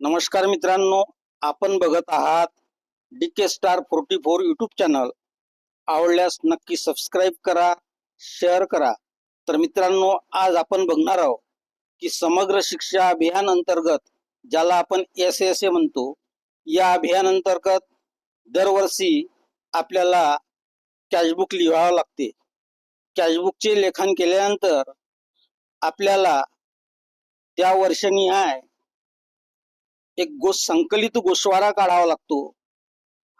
नमस्कार मित्रांनो आपण बघत आहात D K star forty four YouTube channel आवडल्यास नक्की सबस्क्राईब करा शेअर करा. तर मित्रांनो आज आपण बघणार आहोत की समग्र शिक्षा अभियान अंतर्गत ज्याला आपण एस एस ए म्हणतो या अभियान अंतर्गत दरवर्षी आपल्याला कॅशबुक लिहावं लागते. कॅशबुकचे लेखन केल्यानंतर आपल्याला त्या वर्षनिहाय एक गोष्ट संकलित गोषवारा काढावा लागतो.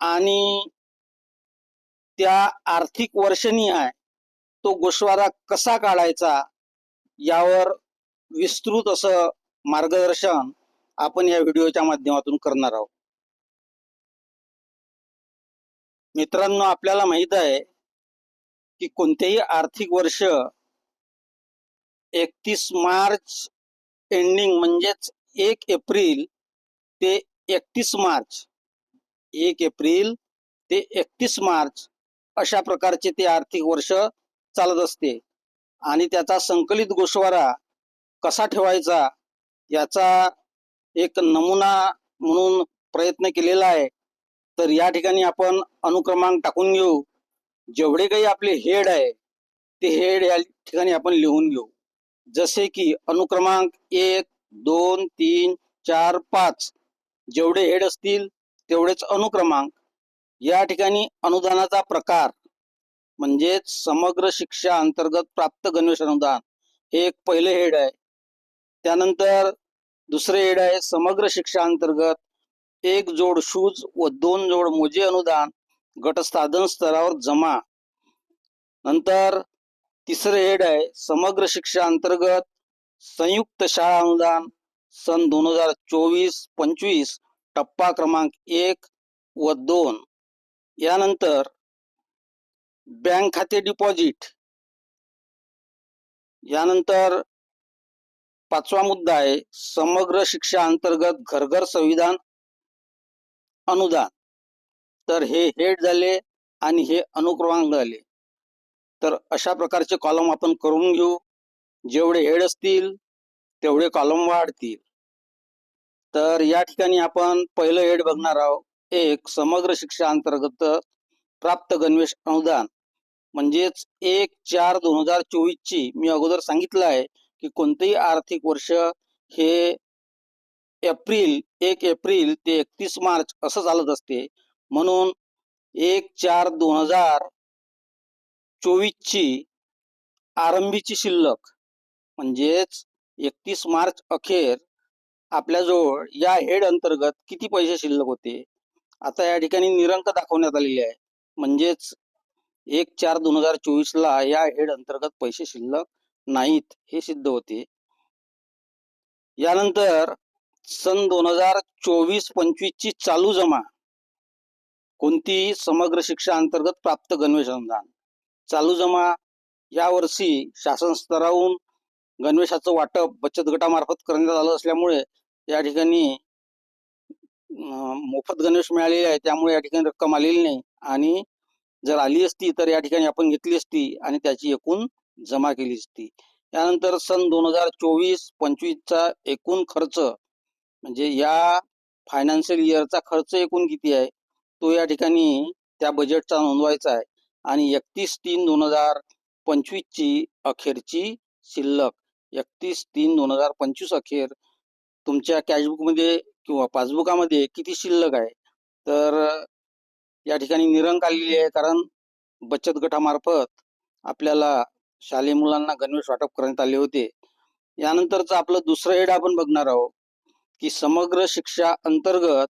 आणि त्या आर्थिक वर्षनिहाय तो गोषवारा कसा काढायचा यावर विस्तृत असं मार्गदर्शन आपण या व्हिडिओच्या माध्यमातून करणार आहोत. मित्रांनो आपल्याला माहीत आहे की कोणतेही आर्थिक वर्ष एकतीस मार्च एंडिंग म्हणजेच एक एप्रिल ते एकतीस मार्च एक एप्रिल ते एकतीस मार्च अशा प्रकारचे ते आर्थिक वर्ष चालत असते. आणि त्याचा संकलित गोषवारा कसा ठेवायचा याचा एक नमुना म्हणून प्रयत्न केलेला आहे. तर या ठिकाणी आपण अनुक्रमांक टाकून घेऊ. जेवढे काही आपले हेड आहे ते हेड या ठिकाणी आपण लिहून घेऊ. जसे की अनुक्रमांक एक दोन तीन चार पाच. जेवढे हेड असतील तेवढेच अनुक्रमांक. या ठिकाणी अनुदानाचा प्रकार म्हणजेच समग्र शिक्षा अंतर्गत प्राप्त गणवेश अनुदान हे एक पहिले हेड आहे. त्यानंतर दुसरे हेड आहे समग्र शिक्षा अंतर्गत एक जोड शूज व दोन जोड मोजे अनुदान गटसाधन स्तरावर जमा. नंतर तिसरे हेड आहे समग्र शिक्षा अंतर्गत संयुक्त शाळा अनुदान सन दोन हजार चोवीस पंचवीस टप्पा क्रमांक एक व दोन. यानंतर बँक खाते डिपॉझिट. यानंतर पाचवा मुद्दा आहे समग्र शिक्षा अंतर्गत घरघर संविधान अनुदान. तर हे हेड झाले आणि हे अनुक्रमांक झाले. तर अशा प्रकारचे कॉलम आपण करून घेऊ. जेवढे हेड असतील तेवढे कॉलम वाढतील. तर या ठिकाणी आपण पहिलं एड बघणार आहोत. एक समग्र शिक्षा अंतर्गत प्राप्त गणवेश अनुदान. म्हणजेच एक चार दोन हजार चोवीस ची मी अगोदर सांगितलं आहे की कोणतेही आर्थिक वर्ष हे एप्रिल एक एप्रिल ते एकतीस मार्च असं चालत असते. म्हणून एक चार दोन हजार चोवीस ची आरंभीची शिल्लक म्हणजेच एकतीस मार्च अखेर आपल्याजवळ या हेड अंतर्गत किती पैसे शिल्लक होते? आता या ठिकाणी निरंक दाखवण्यात आलेले आहे. म्हणजेच एक चार दोन हजार चोवीस ला या हेड अंतर्गत पैसे शिल्लक नाहीत हे सिद्ध होते. यानंतर सन दोन हजार चोवीस पंचवीस ची चालू जमा कोणती समग्र शिक्षा अंतर्गत प्राप्त गणवेश अनुदान? चालू जमा या वर्षी शासन स्तरावरून गणवेशाचं वाटप बचत गटामार्फत करण्यात आलं असल्यामुळे या ठिकाणी मोफत गणवेश मिळालेले आहे. त्यामुळे या ठिकाणी रक्कम आलेली नाही. आणि जर आली असती तर या ठिकाणी आपण घेतली असती आणि त्याची एकूण जमा केली असती. त्यानंतर सन दोन हजार चोवीस पंचवीसचा एकूण खर्च म्हणजे या फायनान्शियल इयरचा खर्च एकूण किती आहे? तो या ठिकाणी त्या बजेटचा नोंदवायचा आहे. आणि एकतीस तीन दोन हजार पंचवीस ची अखेरची शिल्लक. एकतीस तीन दोन हजार पंचवीस अखेर तुमच्या कॅशबुकमध्ये किंवा पासबुकामध्ये किती शिल्लक आहे? तर या ठिकाणी निरंक आलेली आहे कारण बचत गटामार्फत आपल्याला शालेय मुलांना गणवेश वाटप करण्यात आले होते. यानंतरच आपलं दुसरं हेड आपण बघणार आहोत की समग्र शिक्षा अंतर्गत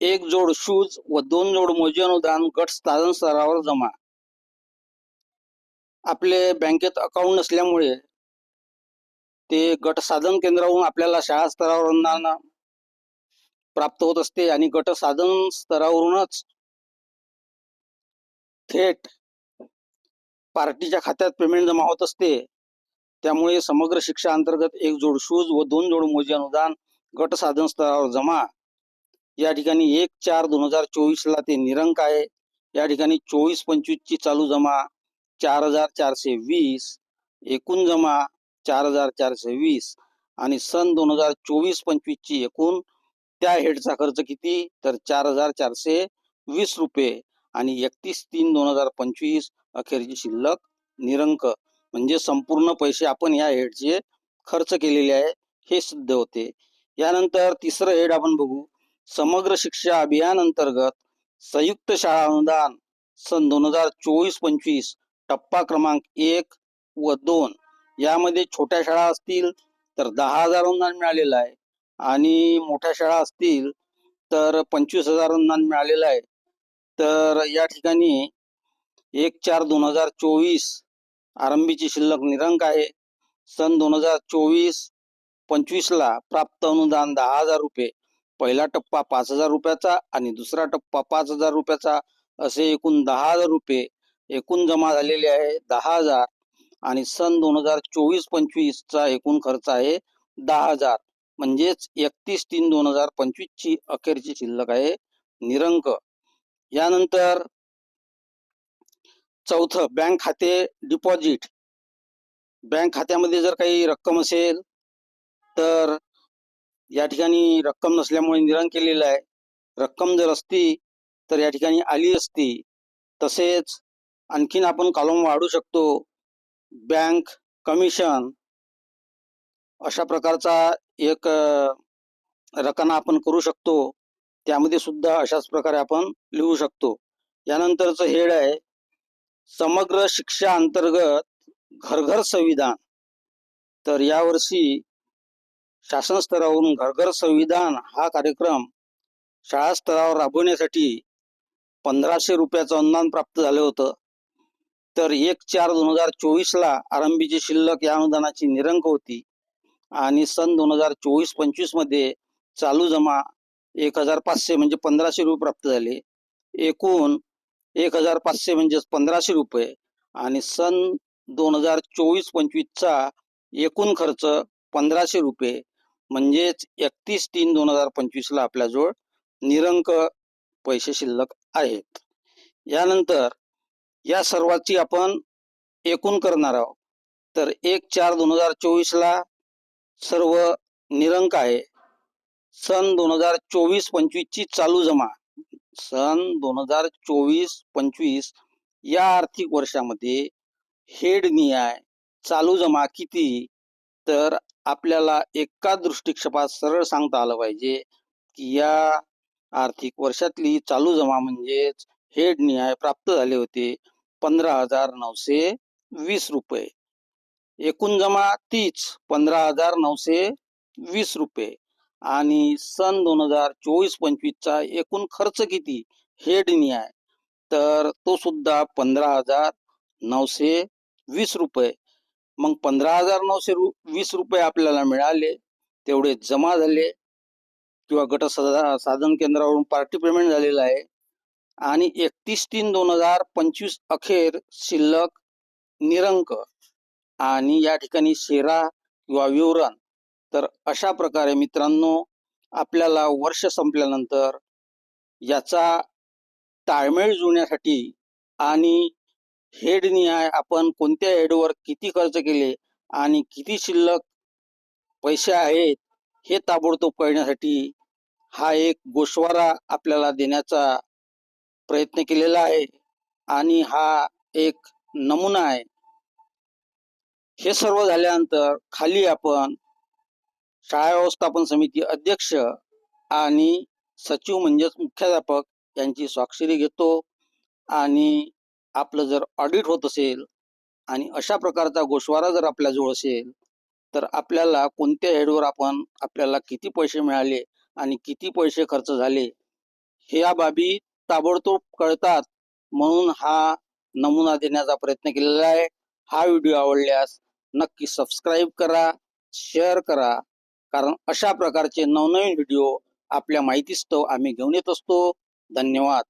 एक जोड शूज व दोन जोड मोजे अनुदान गट साधन स्तरावर जमा. आपले बँकेत अकाउंट नसल्यामुळे ते गट साधन केंद्रावरून आपल्याला शाळा स्तरावर अनुदान प्राप्त होत असते आणि गट साधन स्तरावरूनच थेट पार्टीच्या खात्यात पेमेंट जमा होत असते. त्यामुळे समग्र शिक्षा अंतर्गत एक जोड शूज व दोन जोड मोजे अनुदान गट साधन स्तरावर जमा. या ठिकाणी एक चार दोन हजार चोवीस ला ते निरंक आहे. या ठिकाणी चोवीस पंचवीस ची चालू जमा चार हजार चारशे वीस एकूण जमा चार हजार चारशे वीस आणि सन दोन हजार चोवीस पंचवीस ची एकूण त्या हेडचा खर्च किती? तर चार हजार चारशे वीस रुपये. आणि एकतीस तीन दोन हजार पंचवीस अखेरची शिल्लक निरंक. म्हणजे संपूर्ण पैसे आपण या हेडचे खर्च केलेले आहे हे सिद्ध होते. यानंतर तिसरं हेड आपण बघू. समग्र शिक्षा अभियान अंतर्गत संयुक्त शाळा अनुदान सन दोन हजार चोवीस पंचवीस टप्पा क्रमांक एक व दोन. यामध्ये छोट्या शाळा असतील तर दहा हजार अनुदान मिळालेलं आहे. आणि मोठ्या शाळा असतील तर पंचवीस हजार अनुदान मिळालेलं आहे. तर या ठिकाणी एक चार दोन हजार चोवीस आरंभीची शिल्लक निरंक आहे. सन दोन हजार चोवीस पंचवीसला प्राप्त अनुदान दहा हजार रुपये. पहिला टप्पा पाच हजार रुपयाचा आणि दुसरा टप्पा पाच हजार रुपयाचा असे एकूण दहा हजार रुपये एकूण जमा झालेले आहे. दहा हजार आणि सन दोन हजार चोवीस पंचवीसचा एकूण खर्च आहे दहा हजार. म्हणजेच एकतीस तीन दोन हजार पंचवीस ची अखेरची शिल्लक आहे निरंक. यानंतर चौथं बँक खाते डिपॉझिट बँक खात्यामध्ये जर काही रक्कम असेल तर या ठिकाणी रक्कम नसल्यामुळे निरंक केलेलं आहे. रक्कम जर असती तर या ठिकाणी आली असती तसेच आणखीन आपण कॉलम वाढू शकतो. बँक कमिशन अशा प्रकारचा एक रकाना आपण करू शकतो. त्यामध्ये सुद्धा अशाच प्रकारे आपण लिहू शकतो. यानंतरचं हेड आहे समग्र शिक्षा अंतर्गत घरघर संविधान. तर यावर्षी शासन स्तरावरून घरघर संविधान हा कार्यक्रम शाळा स्तरावर राबवण्यासाठी पंधराशे रुपयाचं अनुदान प्राप्त झालं होतं. तर एक चार दोन हजार चोवीसला आरंभीची शिल्लक या अनुदानाची निरंक होती. आणि सन दोन हजार चोवीस पंचवीसमध्ये चालू जमा एक हजार पाचशे म्हणजे पंधराशे रुपये प्राप्त झाले. एकूण एक हजार पाचशे म्हणजे पंधराशे रुपये. आणि सन दोन हजार चोवीस पंचवीसचा एकूण खर्च पंधराशे रुपये. म्हणजेच एकतीस तीन दोन हजार पंचवीसला आपल्याजवळ निरंक पैसे शिल्लक आहेत. यानंतर या सर्वाची आपण एकूण करणार आहोत. तर एक चार दोन हजार चोवीसला सर्व निरंक आहे. सन दोन हजार चोवीस पंचवीसची चालू जमा. सन दोन हजार चोवीस पंचवीस या आर्थिक वर्षामध्ये हेड न्याय चालू जमा किती? तर आपल्याला एका दृष्टिक्षेपात सरळ सांगता आलं पाहिजे की या आर्थिक वर्षातली चालू जमा म्हणजेच हेड न्याय प्राप्त झाले होते. पंधरा हजार नऊशे वीस रुपये. एकूण जमा तीच पंधरा हजार नऊशे वीस रुपये. आणि सन दोन हजार चोवीस पंचवीसचा एकूण खर्च किती? हेड न्याय. तर तो सुद्धा पंधरा हजार नऊशे वीस रुपये. मग पंधरा हजार नऊशे रु वीस रुपये आपल्याला मिळाले. तेवढे जमा झाले. किंवा गट साधन केंद्रावरून पार्टी पेमेंट झालेलं आहे. आणि एकतीस तीन दोन हजार पंचवीस अखेर शिल्लक निरंक आणि या ठिकाणी शेरा किंवा विवरण. तर अशा प्रकारे मित्रांनो आपल्याला वर्ष संपल्यानंतर याचा ताळमेळ जुळण्यासाठी आणि हेड आपण कोणत्या हेडवर किती खर्च केले आणि किती शिल्लक पैसे आहेत हे ताबडतोब कळण्यासाठी हा एक गोशवारा आपल्याला देण्याचा प्रयत्न केलेला आहे. आणि हा एक नमुना आहे. हे सर्व झाल्यानंतर खाली आपण शाळा व्यवस्थापन समिती अध्यक्ष आणि सचिव म्हणजेच मुख्याध्यापक यांची स्वाक्षरी घेतो. आणि आपलं जर ऑडिट होत असेल आणि अशा प्रकारचा गोषवारा जर आपल्याजवळ असेल तर आपल्याला कोणत्या हेडवर आपण आपल्याला किती पैसे मिळाले आणि किती पैसे खर्च झाले ह्या बाबी ताबडतोब कळतात म्हणून हा नमुना देण्याचा प्रयत्न केलेला आहे. हा व्हिडिओ आवडल्यास नक्की सबस्क्राईब करा शेअर करा. कारण अशा प्रकारचे नवनवीन व्हिडिओ आपल्या माहितीस्तव आम्ही घेऊन येत असतो. धन्यवाद.